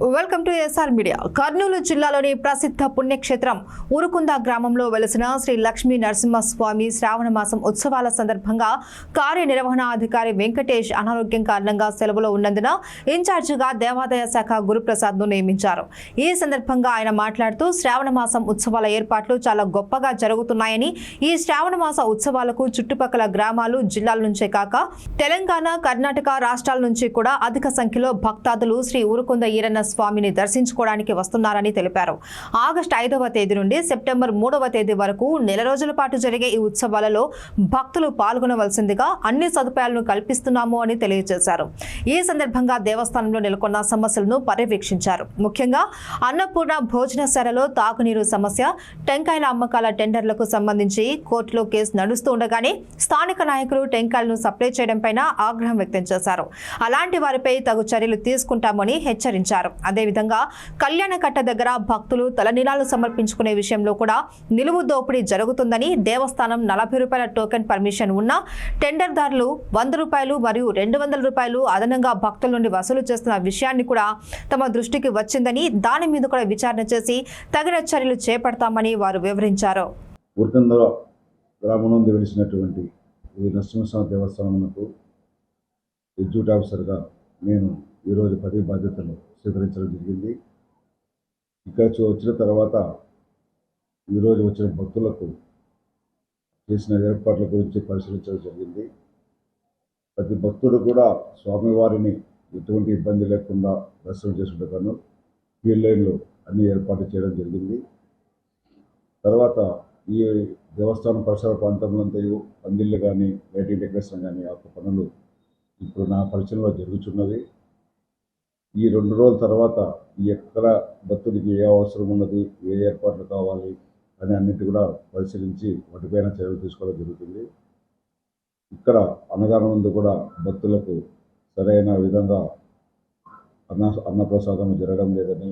Welcome to SR media Kurnool జిల్లాలోని ప్రసిద్ధ పుణ్యక్షేత్రం ఉరుకుంద గ్రామంలో వెలసిన శ్రీ లక్ష్మీ నరసింహస్వామి శ్రావణ మాసం ఉత్సవాల సందర్భంగా కార్యనిర్వహణాధికారి వెంకటేష్ అనారోగ్యం కారణంగా సెలవులో ఉన్నందున ఇన్ఛార్జిగా దేవాదాయ శాఖ గురుప్రసాద్ను నియమించారు. ఈ సందర్భంగా ఆయన మాట్లాడుతూ శ్రావణ మాసం ఉత్సవాల ఏర్పాట్లు చాలా గొప్పగా జరుగుతున్నాయని ఈ శ్రావణ మాస ఉత్సవాలకు చుట్టుపక్కల గ్రామాలు జిల్లాల నుంచే కాక తెలంగాణ కర్ణాటక రాష్ట్రాల నుంచి కూడా అధిక సంఖ్యలో భక్తాదులు శ్రీ ఉరుకుంద ఈరన్న స్వామిని దర్శించుకోవడానికి వస్తున్నారని తెలిపారు. ఆగస్టు ఐదవ తేదీ నుండి సెప్టెంబర్ మూడవ తేదీ వరకు నెల రోజుల పాటు జరిగే ఈ ఉత్సవాలలో భక్తులు పాల్గొనవలసిందిగా అన్ని సదుపాయాలను కల్పిస్తున్నాము అని తెలియజేశారు. ఈ సందర్భంగా దేవస్థానంలో నెలకొన్న సమస్యలను పర్యవేక్షించారు. ముఖ్యంగా అన్నపూర్ణ భోజనశాలలో తాగునీరు సమస్య టెంకాయల అమ్మకాల టెండర్లకు సంబంధించి కోర్టులో కేసు నడుస్తూ ఉండగానే స్థానిక నాయకులు టెంకాయలను సప్లై చేయడం పైన ఆగ్రహం వ్యక్తం చేశారు. అలాంటి వారిపై తగు చర్యలు తీసుకుంటామని హెచ్చరించారు. అదేవిధంగా కళ్యాణకట్ట దగ్గర భక్తులు తలనీలాలు సమర్పించుకునే విషయంలో కూడా నిలువు దోపిడీ జరుగుతుందని దేవస్థానం నలభై రూపాయల టోకెన్ పర్మిషన్ ఉన్న టెండర్దారులు వంద రూపాయలు మరియు రెండు వందల రూపాయలు అదనంగా భక్తుల నుండి వసూలు చేస్తున్న విషయాన్ని కూడా తమ దృష్టికి వచ్చిందని దాని మీద కూడా విచారణ చేసి తగిన చర్యలు చేపడతామని వారు వివరించారు. గ్రామం నుండి వెలిసినటువంటి ఈ నరసింహస్వామి దేవస్థానమునకు ఎగ్జిక్యూటివ్ ఆఫీసర్గా నేను ఈరోజు పదవి బాధ్యతలు స్వీకరించడం జరిగింది. ఇక్కడ వచ్చిన తర్వాత ఈరోజు వచ్చిన భక్తులకు చేసిన ఏర్పాట్ల గురించి పరిశీలించడం జరిగింది. ప్రతి భక్తుడు కూడా స్వామివారిని ఎటువంటి ఇబ్బంది లేకుండా దర్శనం చేసుకుంటాను. క్యూ లైన్లు అన్ని ఏర్పాటు చేయడం జరిగింది. తర్వాత ఈ దేవస్థానం పరిసర ప్రాంతంలో పందిళ్ళు కానీ లైటింగ్ డెకరేషన్ కానీ ఆ పనులు ఇప్పుడు నా పరిచయంలో జరుగుతున్నవి ఈ రెండు రోజుల తర్వాత ఎక్కడ భక్తుడికి ఏ అవసరం ఉన్నది ఏ ఏర్పాట్లు కావాలి అని అన్నిటి కూడా పరిశీలించి వాటిపైన చర్యలు తీసుకోవడం జరుగుతుంది. ఇక్కడ అన్నదానం ముందు కూడా భక్తులకు సరైన విధంగా అన్న అన్నప్రసాదం జరగడం లేదని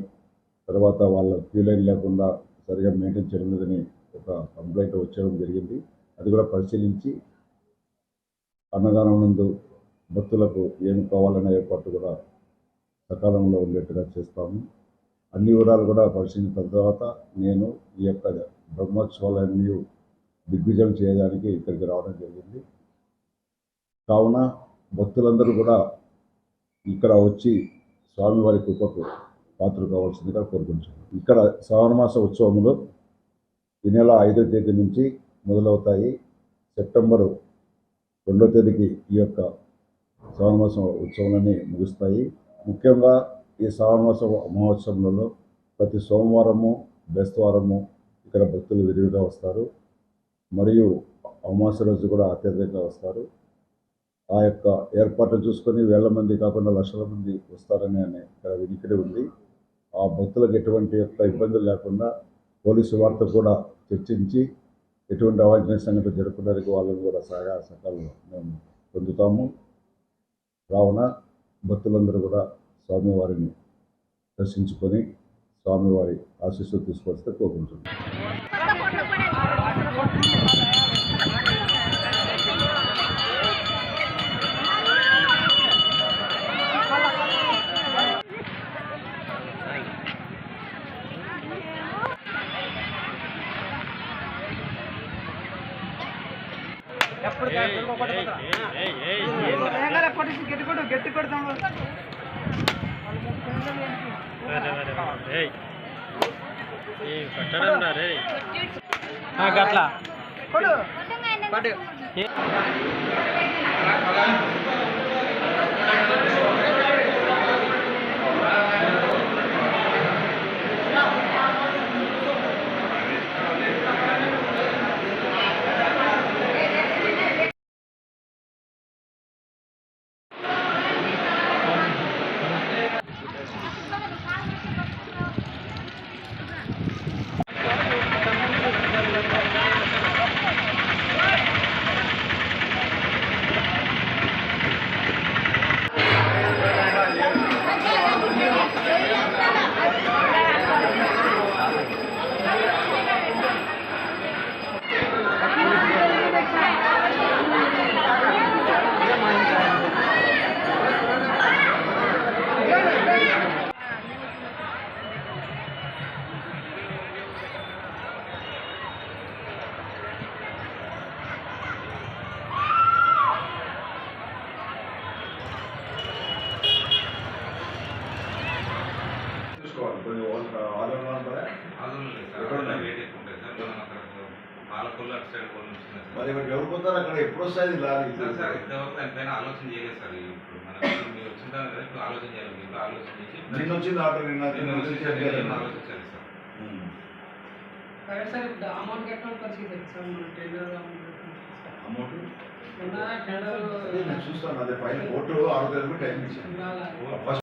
తర్వాత వాళ్ళ క్యూ లైన్ లేకుండా సరిగా మెయింటైన్ చేయడం లేదని ఒక కంప్లైంట్ వచ్చేయడం జరిగింది. అది కూడా పరిశీలించి అన్నదానం నందు భక్తులకు ఏమి కావాలనే ఏర్పాటు కూడా సకాలంలో ఉండేట్టుగా చేస్తాము. అన్ని వివరాలు కూడా పరిశీలించిన తర్వాత నేను ఈ యొక్క బ్రహ్మోత్సవాలన్నీ దిగ్విజయం చేయడానికి ఇక్కడికి రావడం జరిగింది. కావున భక్తులందరూ కూడా ఇక్కడ వచ్చి స్వామివారి కృపకు పాత్రలు కావాల్సిందిగా కోరుకుంటున్నాను. ఇక్కడ శ్రావణ మాస ఉత్సవములు ఈ నెల ఐదో తేదీ నుంచి మొదలవుతాయి. సెప్టెంబరు రెండో తేదీకి ఈ యొక్క శ్రావణమాసం ఉత్సవాలన్నీ ముగుస్తాయి. ముఖ్యంగా ఈ శ్రావణ మహోత్సవంలో ప్రతి సోమవారము బేస్తవారము ఇక్కడ భక్తులు విరివిగా వస్తారు. మరియు అమావాస్య రోజు కూడా అత్యధికంగా వస్తారు. ఆ యొక్క ఏర్పాట్లు చూసుకొని వేల మంది కాకుండా లక్షల మంది వస్తారని అనే ఇక్కడ వినికిడి ఉంది. ఆ భక్తులకు ఎటువంటి యొక్క ఇబ్బందులు లేకుండా పోలీసు వార్త కూడా చర్చించి ఎటువంటి అవాంఛనీయ సంఘటన జరగడానికి వాళ్ళని కూడా సహాయ సహకారాలు మేము పొందుతాము. కావున భక్తులందరూ కూడా స్వామివారిని దర్శించుకొని స్వామివారి ఆశీస్సులు తీసుకొస్తే అప్పుడు కొట్టేసి గట్టి కొడు గట్టి కొడతాము అట్లా కొడు పడు మరి మరి ఎవరు పోతారు? అక్కడ ఎప్పుడు వస్తుంది లారీ సార్ సార్ ఇంతవరకు దానిపైన ఆలోచన చేయలేదు సార్. ఇప్పుడు మనం మీరు వచ్చిన కదా ఇప్పుడు ఆలోచన చేయాలి. మీరు ఆలోచన చేసి నిన్న వచ్చింది ఆటో నిన్న ఆలోచించాలి సార్. సార్ ఇప్పుడు అమౌంట్ పరిస్థితి సార్? మన టెండర్ అమౌంట్ ఉన్న టెండర్ అదే నేను చూస్తాను. అదే పైన కోర్టు ఆరు తరపు టైం ఇచ్చాను.